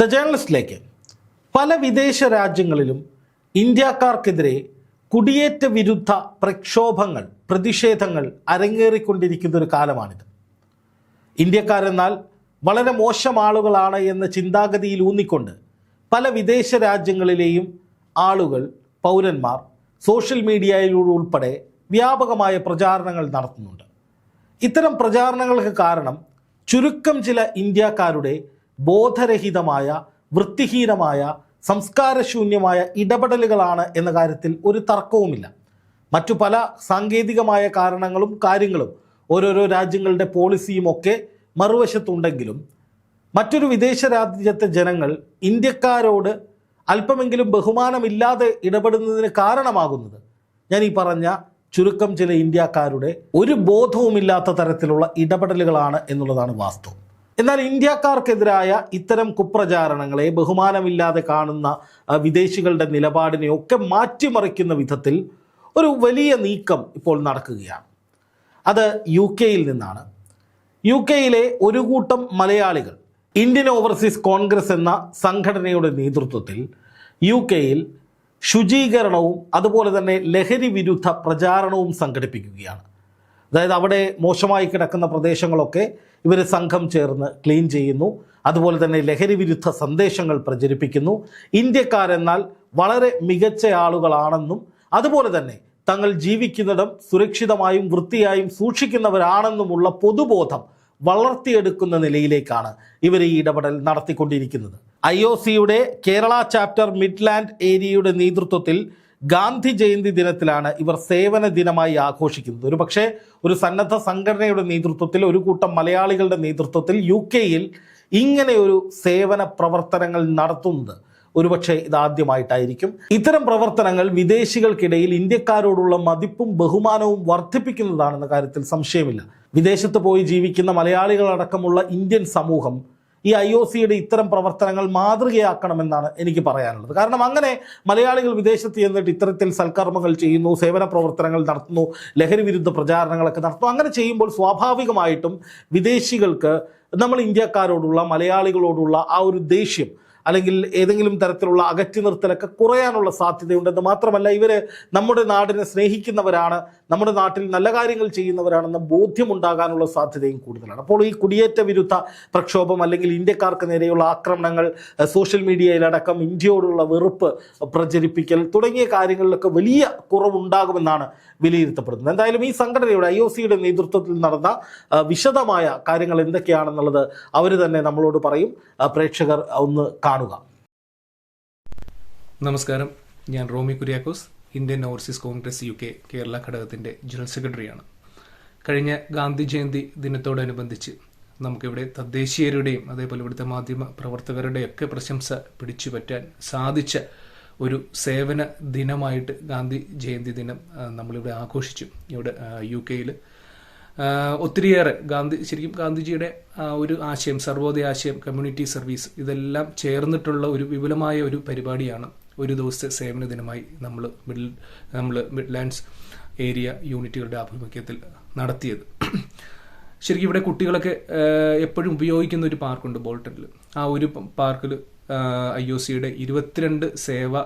The ജേർണലിസ്റ്റിലേക്ക് പല വിദേശ രാജ്യങ്ങളിലും ഇന്ത്യക്കാർക്കെതിരെ കുടിയേറ്റ വിരുദ്ധ പ്രക്ഷോഭങ്ങൾ പ്രതിഷേധങ്ങൾ അരങ്ങേറിക്കൊണ്ടിരിക്കുന്ന ഒരു കാലമാണിത്. ഇന്ത്യക്കാരെന്നാൽ വളരെ മോശം ആളുകളാണ് എന്ന ചിന്താഗതിയിൽ ഊന്നിക്കൊണ്ട് പല വിദേശ രാജ്യങ്ങളിലെയും ആളുകൾ പൗരന്മാർ സോഷ്യൽ മീഡിയയിലൂടെ ഉൾപ്പെടെ വ്യാപകമായ പ്രചാരണങ്ങൾ നടത്തുന്നുണ്ട്. ഇത്തരം പ്രചാരണങ്ങൾക്ക് കാരണം ചുരുക്കം ചില ഇന്ത്യക്കാരുടെ ബോധരഹിതമായ വൃത്തിഹീനമായ സംസ്കാരശൂന്യമായ ഇടപെടലുകളാണ് എന്ന കാര്യത്തിൽ ഒരു തർക്കവുമില്ല. മറ്റു പല സാങ്കേതികമായ കാരണങ്ങളും കാര്യങ്ങളും ഓരോരോ രാജ്യങ്ങളുടെ പോളിസിയും ഒക്കെ മറുവശത്തുണ്ടെങ്കിലും മറ്റൊരു വിദേശ രാജ്യത്തെ ജനങ്ങൾ ഇന്ത്യക്കാരോട് അല്പമെങ്കിലും ബഹുമാനമില്ലാതെ ഇടപെടുന്നതിന് കാരണമാകുന്നത് ഞാൻ ഈ പറഞ്ഞ ചുരുക്കം ചില ഇന്ത്യക്കാരുടെ ഒരു ബോധവുമില്ലാത്ത തരത്തിലുള്ള ഇടപെടലുകളാണ് എന്നുള്ളതാണ് വാസ്തവം. എന്നാൽ ഇന്ത്യക്കാർക്കെതിരായ ഇത്തരം കുപ്രചാരണങ്ങളെ ബഹുമാനമില്ലാതെ കാണുന്ന വിദേശികളുടെ നിലപാടിനെ ഒക്കെ മാറ്റിമറിക്കുന്ന വിധത്തിൽ ഒരു വലിയ നീക്കം ഇപ്പോൾ നടക്കുകയാണ്. അത് യു കെയിൽ നിന്നാണ്. യു കെയിലെ ഒരു കൂട്ടം മലയാളികൾ ഇന്ത്യൻ ഓവർസീസ് കോൺഗ്രസ് എന്ന സംഘടനയുടെ നേതൃത്വത്തിൽ യു കെയിൽ ശുചീകരണവും അതുപോലെ തന്നെ ലഹരി വിരുദ്ധ പ്രചാരണവും സംഘടിപ്പിക്കുകയാണ്. അതായത് അവിടെ മോശമായി കിടക്കുന്ന പ്രദേശങ്ങളൊക്കെ ഇവർ സംഘം ചേർന്ന് ക്ലീൻ ചെയ്യുന്നു. അതുപോലെ തന്നെ ലഹരി വിരുദ്ധ സന്ദേശങ്ങൾ പ്രചരിപ്പിക്കുന്നു. ഇന്ത്യക്കാരെന്നാൽ വളരെ മികച്ച ആളുകളാണെന്നും അതുപോലെ തന്നെ തങ്ങൾ ജീവിക്കുന്നിടം സുരക്ഷിതമായും വൃത്തിയായും സൂക്ഷിക്കുന്നവരാണെന്നുമുള്ള പൊതുബോധം വളർത്തിയെടുക്കുന്ന നിലയിലേക്കാണ് ഇവർ ഈ ഇടപെടൽ നടത്തിക്കൊണ്ടിരിക്കുന്നത്. ഐ ഒ സിയുടെ കേരള ചാപ്റ്റർ മിഡ്ലാൻഡ് ഏരിയയുടെ നേതൃത്വത്തിൽ ഗാന്ധി ജയന്തി ദിനത്തിലാണ് ഇവർ സേവന ദിനമായി ആഘോഷിക്കുന്നത്. ഒരു പക്ഷേ ഒരു സന്നദ്ധ സംഘടനയുടെ നേതൃത്വത്തിൽ ഒരു കൂട്ടം മലയാളികളുടെ നേതൃത്വത്തിൽ യു കെയിൽ ഇങ്ങനെ ഒരു സേവന പ്രവർത്തനങ്ങൾ നടത്തുന്നത് ഒരുപക്ഷെ ഇതാദ്യമായിട്ടായിരിക്കും ഇത്തരം പ്രവർത്തനങ്ങൾ വിദേശികൾക്കിടയിൽ ഇന്ത്യക്കാരോടുള്ള മതിപ്പും ബഹുമാനവും വർദ്ധിപ്പിക്കുന്നതാണെന്ന കാര്യത്തിൽ സംശയമില്ല. വിദേശത്ത് പോയി ജീവിക്കുന്ന മലയാളികളടക്കമുള്ള ഇന്ത്യൻ സമൂഹം ഈ ഐ ഒ സിയുടെ ഇത്തരം പ്രവർത്തനങ്ങൾ മാതൃകയാക്കണമെന്നാണ് എനിക്ക് പറയാനുള്ളത്. കാരണം അങ്ങനെ മലയാളികൾ വിദേശത്ത് ചെന്നിട്ട് ഇത്തരത്തിൽ സൽക്കർമ്മങ്ങൾ ചെയ്യുന്നു സേവന പ്രവർത്തനങ്ങൾ നടത്തുന്നു ലഹരി വിരുദ്ധ പ്രചാരണങ്ങളൊക്കെ നടത്തുന്നു. അങ്ങനെ ചെയ്യുമ്പോൾ സ്വാഭാവികമായിട്ടും വിദേശികൾക്ക് നമ്മൾ ഇന്ത്യക്കാരോടുള്ള മലയാളികളോടുള്ള ആ ഒരു ദേഷ്യം അല്ലെങ്കിൽ ഏതെങ്കിലും തരത്തിലുള്ള അകറ്റി നിർത്തലൊക്കെ കുറയാനുള്ള സാധ്യതയുണ്ടെന്ന് മാത്രമല്ല ഇവർ നമ്മുടെ നാടിനെ സ്നേഹിക്കുന്നവരാണ് നമ്മുടെ നാട്ടിൽ നല്ല കാര്യങ്ങൾ ചെയ്യുന്നവരാണെന്ന ബോധ്യമുണ്ടാകാനുള്ള സാധ്യതയും കൂടുതലാണ്. അപ്പോൾ ഈ കുടിയേറ്റ വിരുദ്ധ പ്രക്ഷോഭം അല്ലെങ്കിൽ ഇന്ത്യക്കാർക്ക് നേരെയുള്ള ആക്രമണങ്ങൾ സോഷ്യൽ മീഡിയയിലടക്കം ഇന്ത്യയോടുള്ള വെറുപ്പ് പ്രചരിപ്പിക്കൽ തുടങ്ങിയ കാര്യങ്ങളിലൊക്കെ വലിയ കുറവുണ്ടാകുമെന്നാണ് വിലയിരുത്തപ്പെടുന്നത്. എന്തായാലും ഈ സംഘടനയുടെ ഐ ഒ സിയുടെ നേതൃത്വത്തിൽ നടന്ന വിശദമായ കാര്യങ്ങൾ എന്തൊക്കെയാണെന്നുള്ളത് അവർ തന്നെ നമ്മളോട് പറയും. പ്രേക്ഷകർ ഒന്ന് കാണുക. നമസ്കാരം. ഞാൻ Romy Kuriakose Indian overseas Congress U K Kerala ഘടകത്തിന്റെ ജനറൽ സെക്രട്ടറിയാണ്. കഴിഞ്ഞ ഗാന്ധി ജയന്തി ദിനത്തോടനുബന്ധിച്ച് നമുക്കിവിടെ തദ്ദേശീയരുടെയും അതേപോലെ ഇവിടുത്തെ മാധ്യമ പ്രവർത്തകരുടെയൊക്കെ പ്രശംസ പിടിച്ചുപറ്റാൻ സാധിച്ച ഒരു സേവന ദിനമായിട്ട് ഗാന്ധി ജയന്തി ദിനം നമ്മളിവിടെ ആഘോഷിച്ചു. ഇവിടെ യു കെയിൽ ഒത്തിരിയേറെ ഗാന്ധി ശരിക്കും ഗാന്ധിജിയുടെ ഒരു ആശയം സർവോദയ ആശയം കമ്മ്യൂണിറ്റി സർവീസ് ഇതെല്ലാം ചേർന്നിട്ടുള്ള ഒരു വിപുലമായ ഒരു പരിപാടിയാണ് ഒരു ദിവസത്തെ സേവന ദിനമായി നമ്മൾ മിഡിൽ നമ്മൾ മിഡ്ലാൻഡ്സ് ഏരിയ യൂണിറ്റുകളുടെ ആഭിമുഖ്യത്തിൽ നടത്തിയത്. ശരിക്കും ഇവിടെ കുട്ടികളൊക്കെ എപ്പോഴും ഉപയോഗിക്കുന്ന ഒരു പാർക്കുണ്ട് ബോൾട്ടണിൽ ആ ഒരു പാർക്കിൽ ഐ ഒ സിയുടെ ഇരുപത്തിരണ്ട് സേവ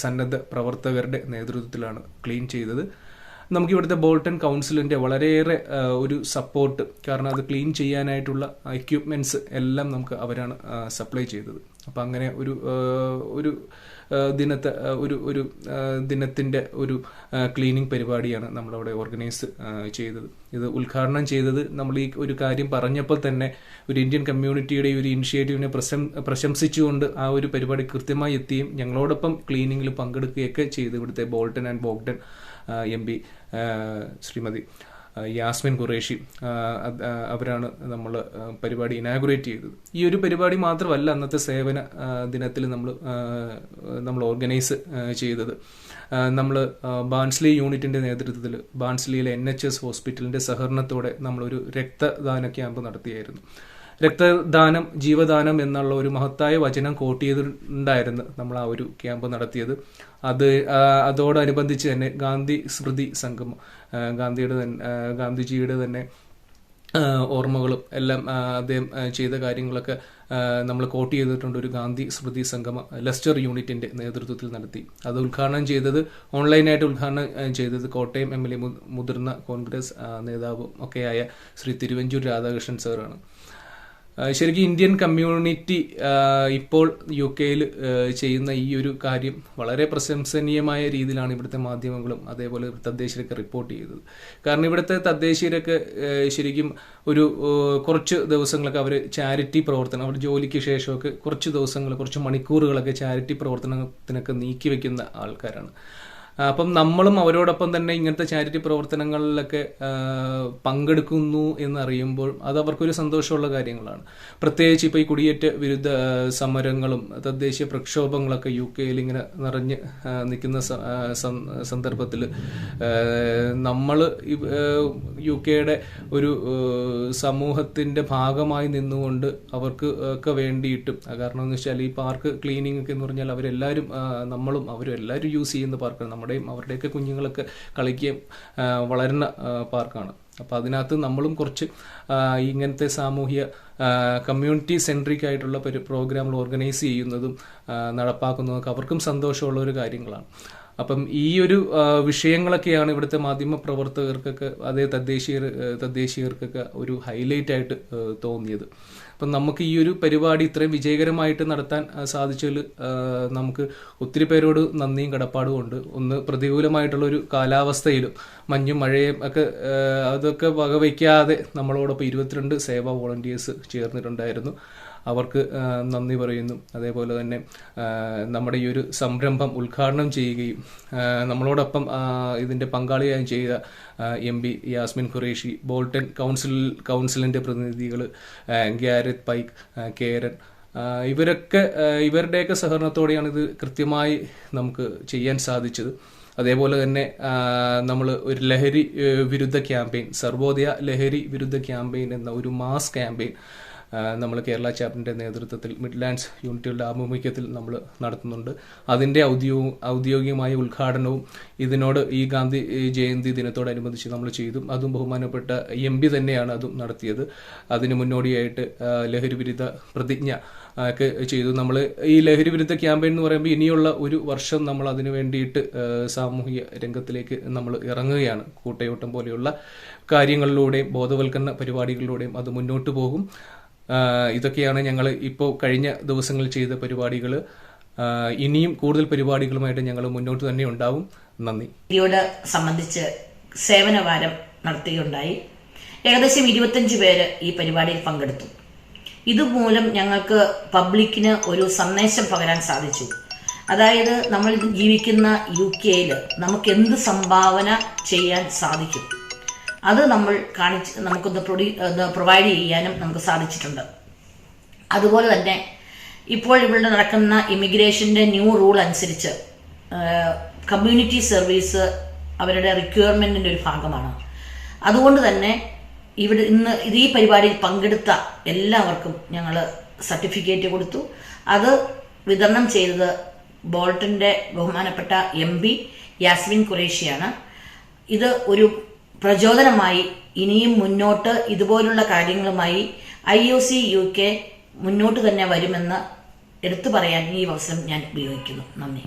സന്നദ്ധ പ്രവർത്തകരുടെ നേതൃത്വത്തിലാണ് ക്ലീൻ ചെയ്തത്. നമുക്ക് ഇവിടുത്തെ ബോൾട്ടൺ കൗൺസിലിന്റെ വളരെയേറെ ഒരു സപ്പോർട്ട് കാരണം അത് ക്ലീൻ ചെയ്യാനായിട്ടുള്ള എക്യുപ്മെന്റ്സ് എല്ലാം നമുക്ക് അവരാണ് സപ്ലൈ ചെയ്തത്. അപ്പം അങ്ങനെ ഒരു ഒരു ദിനത്തെ ഒരു ഒരു ദിനത്തിന്റെ ഒരു ക്ലീനിങ് പരിപാടിയാണ് നമ്മളവിടെ ഓർഗനൈസ് ചെയ്തത്. ഇത് ഉദ്ഘാടനം ചെയ്തത് നമ്മൾ ഈ ഒരു കാര്യം പറഞ്ഞപ്പോൾ തന്നെ ഒരു ഇന്ത്യൻ കമ്മ്യൂണിറ്റിയുടെ ഒരു ഇനിഷ്യേറ്റീവിനെ പ്രശം പ്രശംസിച്ചുകൊണ്ട് ആ ഒരു പരിപാടി കൃത്യമായി എത്തിയും ഞങ്ങളോടൊപ്പം ക്ലീനിങ്ങിൽ പങ്കെടുക്കുകയൊക്കെ ചെയ്തു ഇവിടുത്തെ Bolton and Bogden M P Shrimati Yasmin Qureshi അവരാണ് നമ്മൾ പരിപാടി ഇനാഗുറേറ്റ് ചെയ്തത്. ഈ ഒരു പരിപാടി മാത്രമല്ല അന്നത്തെ സേവന ദിനത്തിൽ നമ്മൾ നമ്മൾ ഓർഗനൈസ് ചെയ്തത്. നമ്മൾ ബാൻസ്ലി യൂണിറ്റിന്റെ നേതൃത്വത്തിൽ ബാൻസ്ലിയിലെ എൻ എച്ച് എസ് ഹോസ്പിറ്റലിന്റെ സഹകരണത്തോടെ നമ്മളൊരു രക്തദാന ക്യാമ്പ് നടത്തിയായിരുന്നു. രക്തദാനം ജീവദാനം എന്നുള്ള ഒരു മഹത്തായ വചനം കോട്ട് ചെയ്തിട്ടുണ്ടായിരുന്നു നമ്മൾ ആ ഒരു ക്യാമ്പ് നടത്തിയത്. അത് അതോടനുബന്ധിച്ച് തന്നെ ഗാന്ധി സ്മൃതി സംഗമം ഗാന്ധിയുടെ തന്നെ ഗാന്ധിജിയുടെ തന്നെ ഓർമ്മകളും എല്ലാം അദ്ദേഹം ചെയ്ത കാര്യങ്ങളൊക്കെ നമ്മൾ കോട്ട് ചെയ്തിട്ടുണ്ട് ഒരു ഗാന്ധി സ്മൃതി സംഗമം ലെസ്റ്റർ യൂണിറ്റിന്റെ നേതൃത്വത്തിൽ നടത്തി. അത് ഉദ്ഘാടനം ചെയ്തത് ഓൺലൈനായിട്ട് ഉദ്ഘാടനം ചെയ്തത് കോട്ടയം എം എൽ എ മുതിർന്ന കോൺഗ്രസ് നേതാവും ഒക്കെയായ ശ്രീ തിരുവഞ്ചൂർ രാധാകൃഷ്ണൻ സാറാണ് ശരിക്കും ഇന്ത്യൻ കമ്മ്യൂണിറ്റി ഇപ്പോൾ യു കെയിൽ ചെയ്യുന്ന ഈ ഒരു കാര്യം വളരെ പ്രശംസനീയമായ രീതിയിലാണ് ഇവിടുത്തെ മാധ്യമങ്ങളും അതേപോലെ തദ്ദേശീയരൊക്കെ റിപ്പോർട്ട് ചെയ്തത്. കാരണം ഇവിടുത്തെ തദ്ദേശീയരൊക്കെ ശരിക്കും ഒരു കുറച്ച് ദിവസങ്ങളൊക്കെ അവർ ചാരിറ്റി പ്രവർത്തനം അവർ ജോലിക്ക് ശേഷമൊക്കെ കുറച്ച് ദിവസങ്ങൾ കുറച്ച് മണിക്കൂറുകളൊക്കെ ചാരിറ്റി പ്രവർത്തനത്തിനൊക്കെ നീക്കി വെക്കുന്ന ആൾക്കാരാണ്. അപ്പം നമ്മളും അവരോടൊപ്പം തന്നെ ഇങ്ങനത്തെ ചാരിറ്റി പ്രവർത്തനങ്ങളിലൊക്കെ പങ്കെടുക്കുന്നു എന്നറിയുമ്പോൾ അത് അവർക്കൊരു സന്തോഷമുള്ള കാര്യങ്ങളാണ്. പ്രത്യേകിച്ച് ഇപ്പോൾ ഈ കുടിയേറ്റ വിരുദ്ധ സമരങ്ങളും തദ്ദേശീയ പ്രക്ഷോഭങ്ങളൊക്കെ യു കെയിൽ ഇങ്ങനെ നിറഞ്ഞ് നിൽക്കുന്ന സന്ദർഭത്തിൽ നമ്മൾ യു കെയുടെ ഒരു സമൂഹത്തിന്റെ ഭാഗമായി നിന്നുകൊണ്ട് അവർക്ക് ഒക്കെ വേണ്ടിയിട്ടും കാരണം എന്ന് വെച്ചാൽ ഈ പാർക്ക് ക്ലീനിങ് ഒക്കെ എന്ന് പറഞ്ഞാൽ അവരെല്ലാവരും നമ്മളും അവരും എല്ലാവരും യൂസ് ചെയ്യുന്ന പാർക്കാണ്. നമ്മുടെയും അവരുടെയൊക്കെ കുഞ്ഞുങ്ങളൊക്കെ കളിക്കുകയും വളരുന്ന പാർക്കാണ്. അപ്പോൾ അതിനകത്ത് നമ്മളും കുറച്ച് ഇങ്ങനത്തെ സാമൂഹ്യ കമ്മ്യൂണിറ്റി സെൻട്രിക് ആയിട്ടുള്ള പരി പ്രോഗ്രാമുകൾ ഓർഗനൈസ് ചെയ്യുന്നതും നടപ്പാക്കുന്നതൊക്കെ അവർക്കും സന്തോഷമുള്ള ഒരു കാര്യങ്ങളാണ്. അപ്പം ഈ ഒരു വിഷയങ്ങളൊക്കെയാണ് ഇവിടുത്തെ മാധ്യമ പ്രവർത്തകർക്കൊക്കെ അതേ തദ്ദേശീയർ തദ്ദേശീയർക്കൊക്കെ ഒരു ഹൈലൈറ്റ് ആയിട്ട് തോന്നിയത്. അപ്പം നമുക്ക് ഈ ഒരു പരിപാടി ഇത്രയും വിജയകരമായിട്ട് നടത്താൻ സാധിച്ചതിൽ നമുക്ക് ഒത്തിരി പേരോട് നന്ദിയും കടപ്പാടും ഉണ്ട്. ഒന്ന് പ്രതികൂലമായിട്ടുള്ള ഒരു കാലാവസ്ഥയിലും മഞ്ഞും മഴയും ഒക്കെ അതൊക്കെ വകവയ്ക്കാതെ നമ്മളോടൊപ്പം ഇരുപത്തിരണ്ട് സേവാ വോളണ്ടിയേഴ്സ് ചേർന്നിട്ടുണ്ടായിരുന്നു. അവർക്ക് നന്ദി പറയുന്നു. അതേപോലെ തന്നെ നമ്മുടെ ഈ ഒരു സംരംഭം ഉദ്ഘാടനം ചെയ്യുകയും നമ്മളോടൊപ്പം ഇതിന്റെ പങ്കാളിയായി ചെയ്ത M P Yasmin Qureshi Bolton council കൗൺസിലിന്റെ പ്രതിനിധികൾ ഗ്യാരത് പൈക്ക് കേരൻ ഇവരൊക്കെ ഇവരുടെയൊക്കെ സഹകരണത്തോടെയാണ് ഇത് കൃത്യമായി നമുക്ക് ചെയ്യാൻ സാധിച്ചത്. അതേപോലെ തന്നെ നമ്മൾ ഒരു ലഹരി വിരുദ്ധ ക്യാമ്പയിൻ സർവോദയ ലഹരി വിരുദ്ധ ക്യാമ്പയിൻ എന്ന ഒരു മാസ് ക്യാമ്പയിൻ നമ്മൾ കേരള ചാപ്റ്ററിന്റെ നേതൃത്വത്തിൽ മിഡ്ലാൻഡ്സ് യൂണിറ്റുകളുടെ ആഭിമുഖ്യത്തിൽ നമ്മൾ നടത്തുന്നുണ്ട്. ഔദ്യോഗിക ഔദ്യോഗികമായ ഉദ്ഘാടനവും ഇതിനോട് ഈ ഗാന്ധി ജയന്തി ദിനത്തോടനുബന്ധിച്ച് നമ്മൾ ചെയ്തു. അതും ബഹുമാനപ്പെട്ട എം പി തന്നെയാണ് അതും നടത്തിയത്. അതിന് മുന്നോടിയായിട്ട് ലഹരി വിരുദ്ധ പ്രതിജ്ഞ ഒക്കെ ചെയ്തു. നമ്മൾ ഈ ലഹരി വിരുദ്ധ ക്യാമ്പയിൻ എന്ന് പറയുമ്പോൾ ഇനിയുള്ള ഒരു വർഷം നമ്മൾ അതിനു വേണ്ടിയിട്ട് സാമൂഹിക രംഗത്തിലേക്ക് നമ്മൾ ഇറങ്ങുകയാണ്. കൂട്ടയോട്ടം പോലെയുള്ള കാര്യങ്ങളിലൂടെയും ബോധവൽക്കരണ പരിപാടികളിലൂടെയും അത് മുന്നോട്ട് പോകും. ഇതൊക്കെയാണ് ഞങ്ങൾ ഇപ്പോൾ കഴിഞ്ഞ ദിവസങ്ങളിൽ ചെയ്ത പരിപാടികൾ ഇനിയും കൂടുതൽ പരിപാടികളുമായിട്ട് ഞങ്ങൾ മുന്നോട്ട് തന്നെ ഉണ്ടാവും. നന്ദി. ഇതിയോട് സംബന്ധിച്ച് സേവനവാരം നടത്തുകയുണ്ടായി. ഏകദേശം ഇരുപത്തഞ്ച് പേര് ഈ പരിപാടിയിൽ പങ്കെടുത്തു. ഇതുമൂലം ഞങ്ങൾക്ക് പബ്ലിക്കിന് ഒരു സന്ദേശം പകരാൻ സാധിച്ചു. അതായത് നമ്മൾ ജീവിക്കുന്ന യു കെയിൽ നമുക്ക് എന്ത് സംഭാവന ചെയ്യാൻ സാധിക്കും? അത് നമ്മൾ കാണിച്ച് നമുക്കൊന്ന് പ്രൊഡ്യൂ പ്രൊവൈഡ് ചെയ്യാനും നമുക്ക് സാധിച്ചിട്ടുണ്ട്. അതുപോലെ തന്നെ ഇപ്പോൾ ഇവിടെ നടക്കുന്ന ഇമിഗ്രേഷന്റെ ന്യൂ റൂൾ അനുസരിച്ച് കമ്മ്യൂണിറ്റി സർവീസ് അവരുടെ റിക്വയർമെന്റിന്റെ ഒരു ഭാഗമാണ്. അതുകൊണ്ട് തന്നെ ഇവിടെ ഇന്ന് ഇത് ഈ പരിപാടിയിൽ പങ്കെടുത്ത എല്ലാവർക്കും ഞങ്ങൾ സർട്ടിഫിക്കറ്റ് കൊടുത്തു. അത് വിതരണം ചെയ്തത് ബോൾട്ടിന്റെ ബഹുമാനപ്പെട്ട എം പി യാസ്മിൻ ഖുറേഷിയാണ്. ഇത് ഒരു പ്രചോദനമായി ഇനിയും മുന്നോട്ട് ഇതുപോലുള്ള കാര്യങ്ങളുമായി I O C U K മുന്നോട്ട് തന്നെ വരുമെന്ന് എടുത്തു പറയാൻ ഈ അവസരം ഞാൻ ഉപയോഗിക്കുന്നു. നന്ദി.